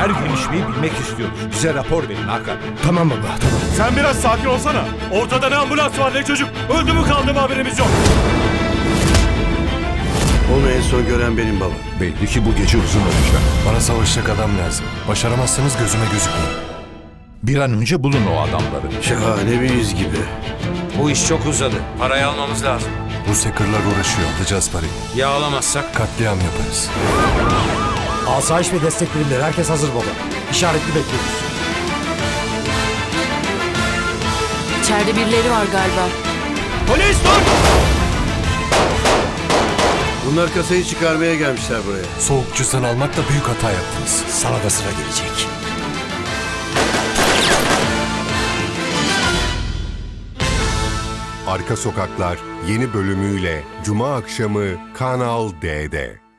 Her gelişmeyi bilmek istiyoruz. Bize rapor verin Hakan. Tamam baba tamam. Sen biraz sakin olsana. Ortada ne ambulans var ne çocuk. Öldü mü kaldı mı haberimiz yok. Onu en son gören benim babam. Belli ki bu gece uzun olacak. Bana savaşacak adam lazım. Başaramazsanız gözüme gözükmeyin. Bir an önce bulun o adamları. Şahane bir iz gibi. Bu iş çok uzadı. Parayı almamız lazım. Rus hackerlar uğraşıyor. Alacağız parayı. Ya alamazsak? Katliam yaparız. Asayiş ve destek birimleri herkes hazır baba. İşaretli bekliyoruz. İçeride birileri var galiba. Polis dur! Bunlar kasayı çıkarmaya gelmişler buraya. Soğuk cüzdan almakla büyük hata yaptınız. Sana da sıra gelecek. Arka Sokaklar yeni bölümüyle Cuma akşamı Kanal D'de.